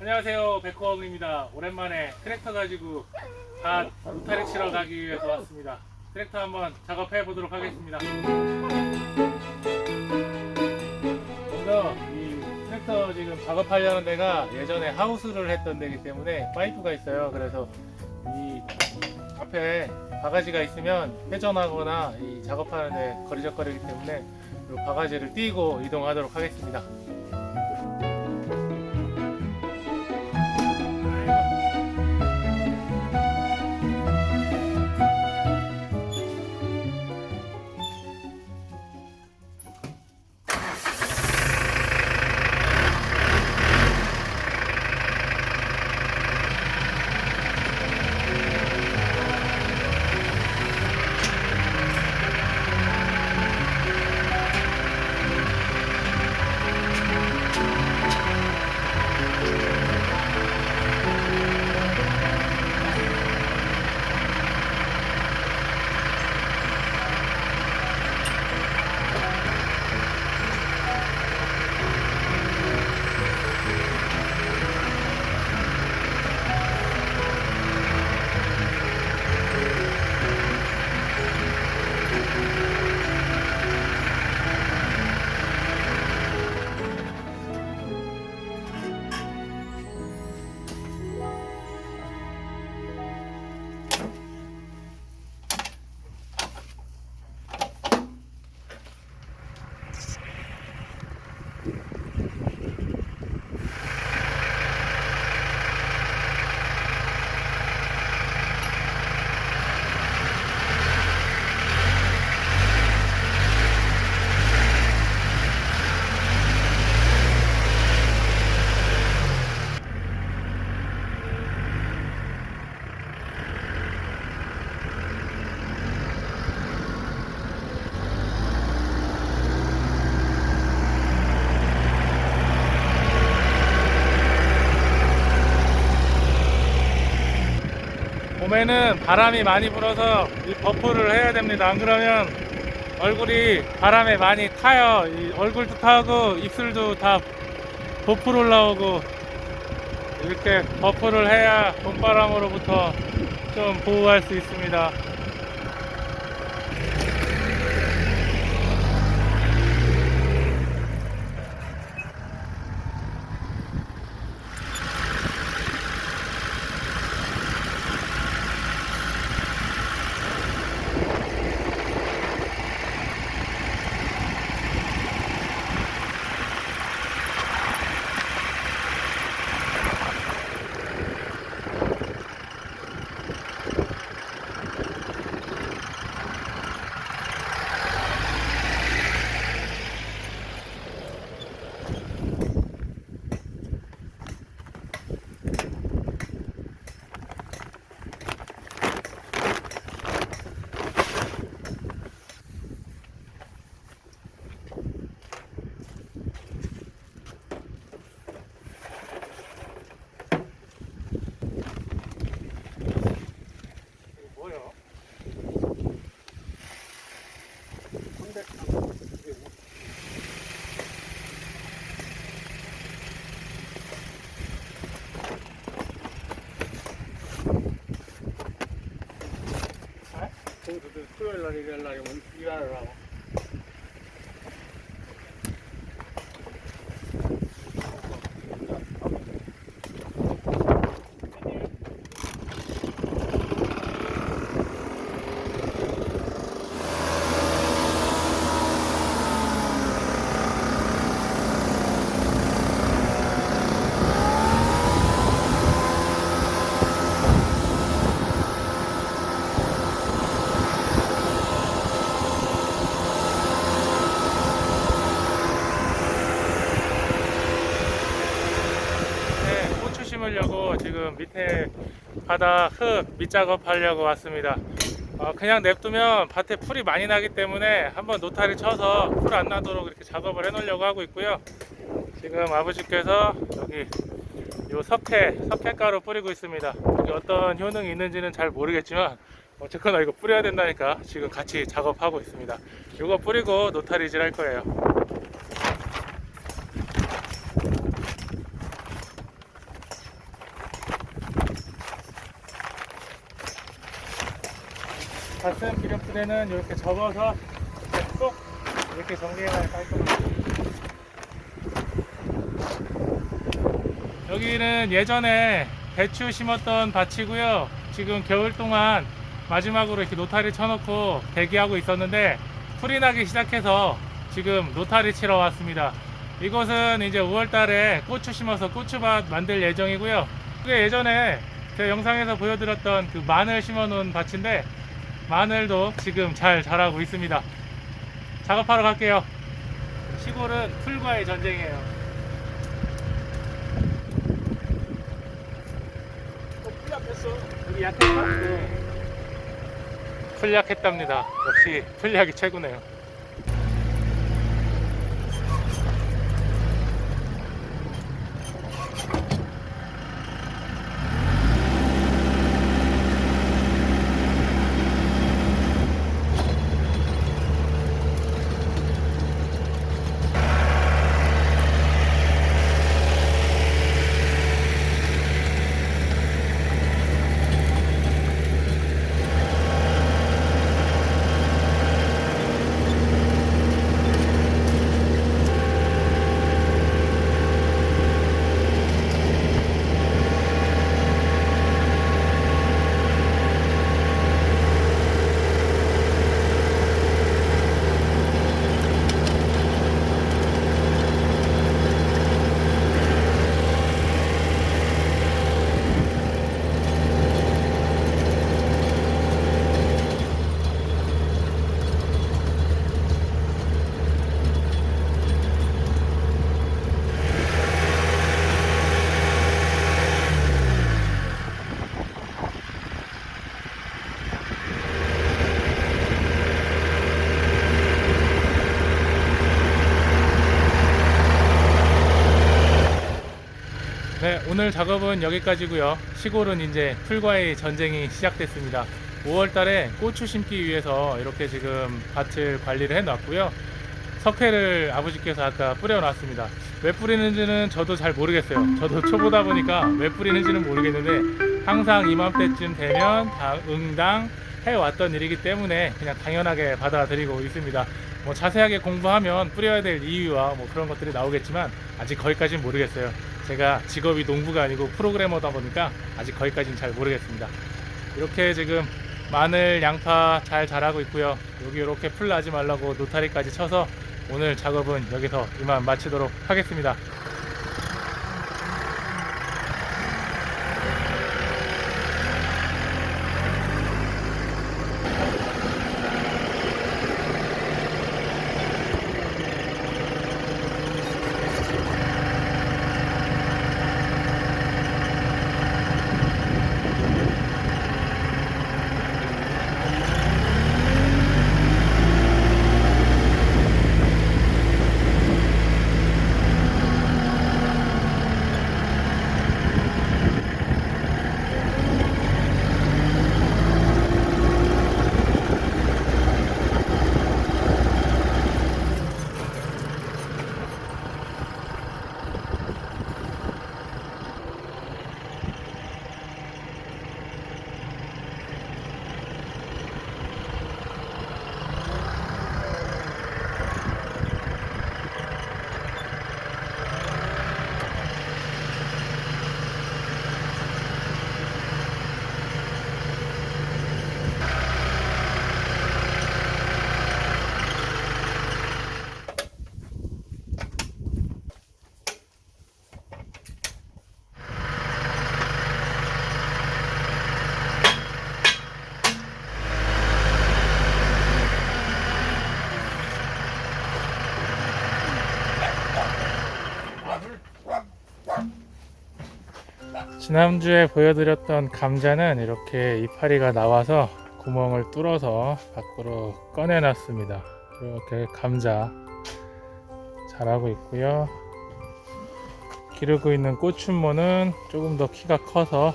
안녕하세요. 백호엉입니다. 오랜만에 트랙터 가지고 밭 로타리 치러 가기 위해서 왔습니다. 트랙터 한번 작업해 보도록 하겠습니다. 먼저 이 트랙터 지금 작업하려는 데가 예전에 하우스를 했던 데이기 때문에 파이프가 있어요. 그래서 이 앞에 바가지가 있으면 회전하거나 이 작업하는 데 거리적거리기 때문에 이 바가지를 띄고 이동하도록 하겠습니다 봄에는 바람이 많이 불어서 이 버프를 해야 됩니다. 안 그러면 얼굴이 바람에 많이 타요. 이 얼굴도 타고 입술도 다 보풀 올라오고 이렇게 버프를 해야 봄바람으로부터 좀 보호할 수 있습니다. 뭐요? 공주들 토요일 날 일요일 날 오면 일하러 하고 심으려고 지금 밑에 바닥 흙 밑작업 하려고 왔습니다. 어, 그냥 냅두면 밭에 풀이 많이 나기 때문에 한번 노타리 쳐서 풀 안 나도록 이렇게 작업을 해 놓으려고 하고 있고요. 지금 아버지께서 여기 요 석회, 석회가루 뿌리고 있습니다. 이게 어떤 효능이 있는지는 잘 모르겠지만 어쨌거나 이거 뿌려야 된다니까 지금 같이 작업하고 있습니다. 이거 뿌리고 노타리질 할 거예요. 가슴 기름부대는 이렇게 접어서 쏙 이렇게 정리해놔야 깔끔하게. 여기는 예전에 배추 심었던 밭이고요. 지금 겨울 동안 마지막으로 이렇게 노타리 쳐놓고 대기하고 있었는데 풀이 나기 시작해서 지금 노타리 치러 왔습니다. 이곳은 이제 5월달에 고추 심어서 고추밭 만들 예정이고요. 그게 예전에 제 영상에서 보여드렸던 그 마늘 심어놓은 밭인데 마늘도 지금 잘 자라고 있습니다. 작업하러 갈게요. 시골은 풀과의 전쟁이에요. 또 풀약했어. 우리 약했나? 풀약했답니다. 역시 풀약이 최고네요. 네, 오늘 작업은 여기까지고요. 시골은 이제 풀과의 전쟁이 시작됐습니다. 5월 달에 고추 심기 위해서 이렇게 지금 밭을 관리를 해 놨고요. 석회를 아버지께서 아까 뿌려 놨습니다. 왜 뿌리는지는 저도 잘 모르겠어요. 저도 초보다 보니까 왜 뿌리는지는 모르겠는데 항상 이맘때쯤 되면 다 응당 해왔던 일이기 때문에 그냥 당연하게 받아들이고 있습니다. 뭐 자세하게 공부하면 뿌려야 될 이유와 뭐 그런 것들이 나오겠지만 아직 거기까지는 모르겠어요. 제가 직업이 농부가 아니고 프로그래머다 보니까 아직 거기까지는 잘 모르겠습니다. 이렇게 지금 마늘, 양파 잘 자라고 있고요. 여기 이렇게 풀 나지 말라고 노타리까지 쳐서 오늘 작업은 여기서 이만 마치도록 하겠습니다. 지난주에 보여드렸던 감자는 이렇게 이파리가 나와서 구멍을 뚫어서 밖으로 꺼내놨습니다. 이렇게 감자 자라고 있고요. 기르고 있는 꽃춘모는 조금 더 키가 커서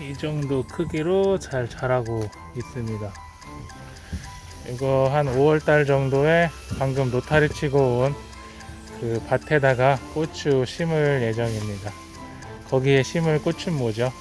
이 정도 크기로 잘 자라고 있습니다. 이거 한 5월달 정도에 방금 노타리 치고 온 그 밭에다가 고추 심을 예정입니다. 거기에 심을 꽃춘모죠.